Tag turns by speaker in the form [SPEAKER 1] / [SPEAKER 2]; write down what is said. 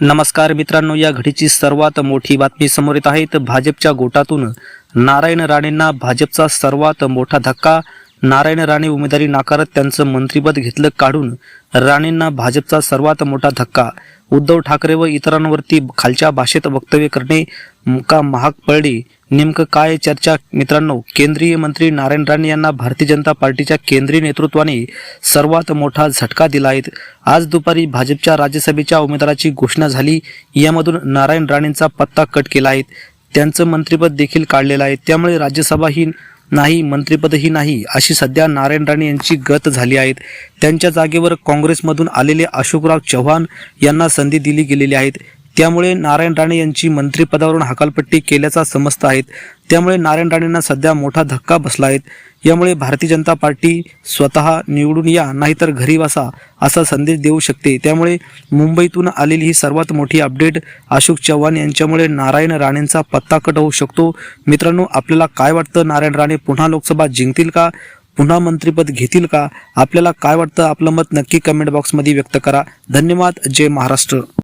[SPEAKER 1] नमस्कार मित्रांनो या घडीची सर्वात मोठी बातमी समोर येत आहे. तर भाजपच्या गोटातून नारायण राणेंना भाजपचा सर्वात मोठा धक्का नारायण राणे उमेदवारी नाकारत त्यांचं मंत्रीपद घेतलं काढून राणेंना भाजपचा सर्वात मोठा धक्का. उद्धव ठाकरे व इतरांवरती खालच्या भाषेत वक्तव्य करणे का महाग पडले नेमकं काय चर्चा? मित्रांनो केंद्रीय मंत्री नारायण राणे यांना भारतीय जनता पार्टीच्या केंद्रीय नेतृत्वाने सर्वात मोठा झटका दिला आहे आज दुपारी भाजपच्या राज्यसभेच्या उमेदवाराची घोषणा झाली. यामधून नारायण राणेंचा पत्ता कट केला आहे त्यांचं मंत्रिपद देखील काढलेलं आहे. त्यामुळे राज्यसभा ही नाही मंत्रिपदही नाही अशी सध्या नारायण राणे यांची गत झाली आहेत. त्यांच्या जागेवर काँग्रेसमधून आलेले अशोकराव चव्हाण यांना संधी दिली गेलेली आहेत. त्यामुळे नारायण राणे यांची मंत्रिपदावरून हकालपट्टी केल्याचा समजत आहेत. त्यामुळे नारायण राणेंना सध्या मोठा धक्का बसला आहे. यामुळे भारतीय जनता पार्टी स्वतः निवडून या नाहीतर घरी बसा असा संदेश देऊ शकते. त्यामुळे मुंबईतून आलेली ही सर्वात मोठी अपडेट अशोक चव्हाण यांच्यामुळे नारायण राणेंचा पत्ता कट होऊ शकतो. मित्रांनो आपल्याला काय वाटतं? नारायण राणे पुन्हा लोकसभा जिंकतील का? पुन्हा मंत्रिपद घेतील का? आपल्याला काय वाटतं? आपलं मत नक्की कमेंट बॉक्समध्ये व्यक्त करा. धन्यवाद. जय महाराष्ट्र.